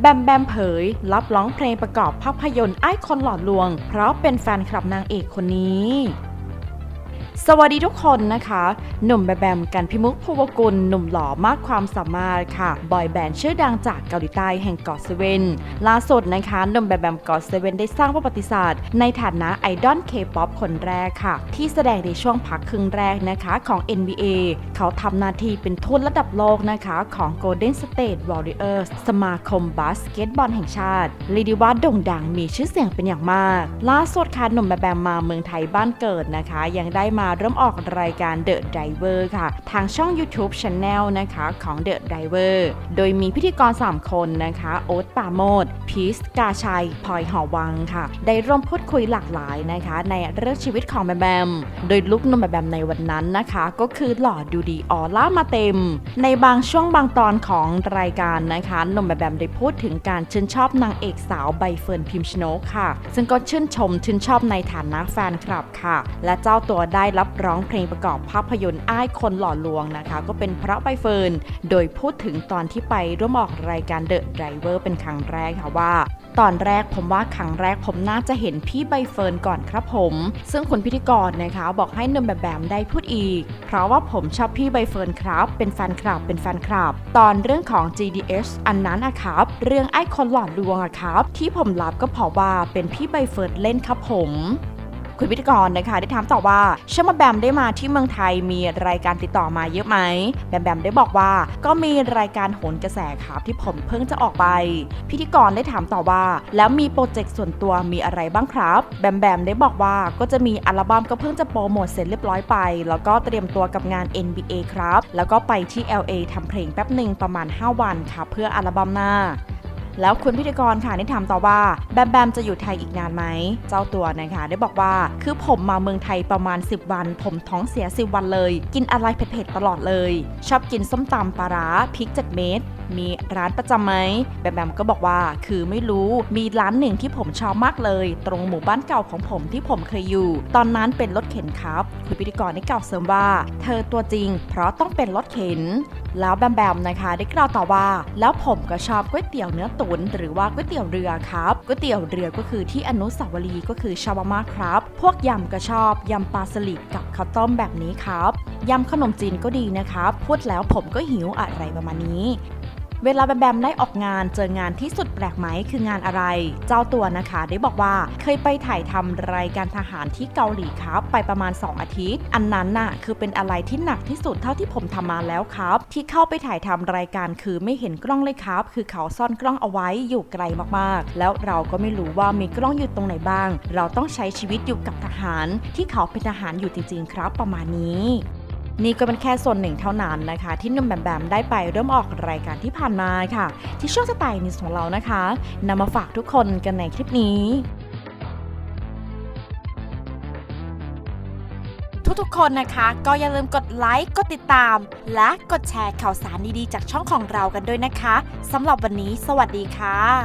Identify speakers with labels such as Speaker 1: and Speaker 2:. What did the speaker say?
Speaker 1: แบมแบมเผยรับร้องเพลงประกอบภาพยนตร์ไอคอนหลอดลวง เพราะเป็นแฟนคลับนางเอกคนนี้ สวัสดีทุกคนนะคะ หนุ่มแบมแบมกันพิมุกภูวกุลหนุ่มหล่อมากความสามารถค่ะ บอยแบนด์ชื่อดังจากเกาหลีใต้แห่งเกาะเซเว่นล่าสุดนะคะ หนุ่มแบมแบมเกาะเซเว่นได้สร้างประวัติศาสตร์ ในฐานะไอดอลเคป๊อปคนแรกค่ะ ที่แสดงในช่วงพักครึ่งแรกนะคะของ NBA เขาทำหน้าที่เป็นทูตระดับโลกนะคะของ Golden State Warriors สมาคมบาสเกตบอลแห่งชาติเรียกได้ว่าโด่งดังมีชื่อเสียงเป็นอย่างมาก ล่าสุดค่ะหนุ่มแบมแบมมาเมืองไทยบ้านเกิดนะคะ ยังได้มาเริ่มออกรายการ The Driver ค่ะ ทางช่อง YouTube Channel นะคะของ The Driver โดยมีพิธีกร 3 คนนะคะ โอ๊ตปาโมดพีสกาชัยพลอยหอวังค่ะ ได้ร่วมพูดคุยหลากหลายนะคะ ในเรื่องชีวิตของแบมแบม โดยลุกนุ่มแบมแบมในวันนั้นนะคะ ก็คือหล่อดูดีออร่ามาเต็ม ในบางช่วงบางตอนของรายการนะคะนุ่มแบมแบมได้พูดถึงการชื่นชอบนางเอกสาวใบเฟิร์นพิมชนกค่ะ ซึ่งก็ชื่นชมชื่นชอบในฐานะแฟนคลับค่ะ และเจ้าตัวได้รับร้องเพลงประกอบภาพยนตร์อ้ายคนหล่อลวงนะคะ ก็เป็นเพราะใบเฟิร์น โดยพูดถึงตอนที่ไปร่วมออกรายการ The Driver เป็นครั้งแรกค่ะว่า ตอนแรกผมว่าครั้งแรกผมน่าจะเห็นพี่ใบเฟิร์นก่อนครับผม ซึ่งคุณพิธีกรนะคะบอกให้นุ่มแบบแบมได้พูดอีก เพราะว่าผมชอบพี่ใบเฟิร์นครับ เป็นแฟนคลับเป็นแฟนคลับ ตอนเรื่องของ GDS อันนั้นอะครับ เรื่องไอ้คนหลอดลวงอะครับ ที่ผมรับก็เพราะว่าเป็นพี่ใบเฟิร์นเล่นครับผม คุณพิธีกรนะคะได้ถามต่อว่าเชื่อมาแบมได้มาที่เมืองไทยมีรายการติดต่อมาเยอะไหมแบมแบมได้บอกว่าก็มีรายการโหนกระแสครับที่ผมเพิ่งจะออกไป พิธีกรได้ถามต่อว่า แล้วมีโปรเจกต์ส่วนตัวมีอะไรบ้างครับ แบมแบมได้บอกว่าก็จะมีอัลบั้มก็เพิ่งจะโปรโมทเสร็จเรียบร้อยไป แล้วก็เตรียมตัวกับงาน NBA ครับ แล้วก็ไปที่ LA ทำเพลงแป๊บหนึ่งประมาณ 5 วันครับเพื่ออัลบั้มหน้า แล้วคุณพิธีกรค่ะได้ถามต่อว่าแบมแบมจะอยู่ไทยอีกนานไหม เจ้าตัวนะคะได้บอกว่าคือผมมาเมืองไทยประมาณ 10 วัน ผมท้องเสีย 10 วันเลย กินอะไรเผ็ดๆตลอดเลย ชอบกินส้มตำปลาร้าพริก 7 เม็ด มีร้านประจำไหมแบมแบมก็บอกว่าคือไม่รู้มีร้านหนึ่งที่ผมชอบมากเลย ตรงหมู่บ้านเก่าของผมที่ผมเคยอยู่ ตอนนั้นเป็นรถเข็นครับคุณพิธีกรได้กล่าวเสริมว่า เธอตัวจริง เพราะต้องเป็นรถเข็น แล้วแบมแบมนะคะ ได้กล่าวต่อว่า แล้วผมก็ชอบก๋วยเตี๋ยวเนื้อตุ๋นหรือว่าก๋วยเตี๋ยวเรือครับก๋วยเตี๋ยวเรือก็คือที่อนุสาวรีย์ก็คือชาวมากครับ พวกยำก็ชอบยำปลาสลิดกับข้าวต้มแบบนี้ครับยำขนมจีนก็ดีนะครับพูดแล้วผมก็หิวอะไรประมาณนี้ เวลาแบมแบมได้ออกงานเจองานที่สุดแปลกไหมคืองานอะไร เจ้าตัวนะคะ ได้บอกว่าเคยไปถ่ายทำรายการทหารที่เกาหลีครับ ไปประมาณ 2 อาทิตย์ อันนั้นน่ะคือเป็นอะไรที่หนักที่สุดเท่าที่ผมทำมาแล้วครับ ที่เข้าไปถ่ายทำรายการคือไม่เห็นกล้องเลยครับ คือเขาซ่อนกล้องเอาไว้อยู่ไกลมากๆ แล้วเราก็ไม่รู้ว่ามีกล้องอยู่ตรงไหนบ้าง เราต้องใช้ชีวิตอยู่กับทหาร ที่เขาเป็นทหารอยู่จริงๆครับประมาณนี้ นี่ก็เป็นแค่ส่วนหนึ่งเท่านั้นนะคะ ที่นุ่มแบมแบมได้ไปเริ่มออกรายการที่ผ่านมาค่ะ ที่ช่วงสไตล์นิวส์ของเรานะคะนำมาฝากทุกคนกันในคลิปนี้ทุกๆคนนะคะก็อย่าลืมกดไลค์ กดติดตาม และกดแชร์ข่าวสารดีๆ จากช่องของเรากันด้วยนะคะสำหรับวันนี้ สวัสดีค่ะ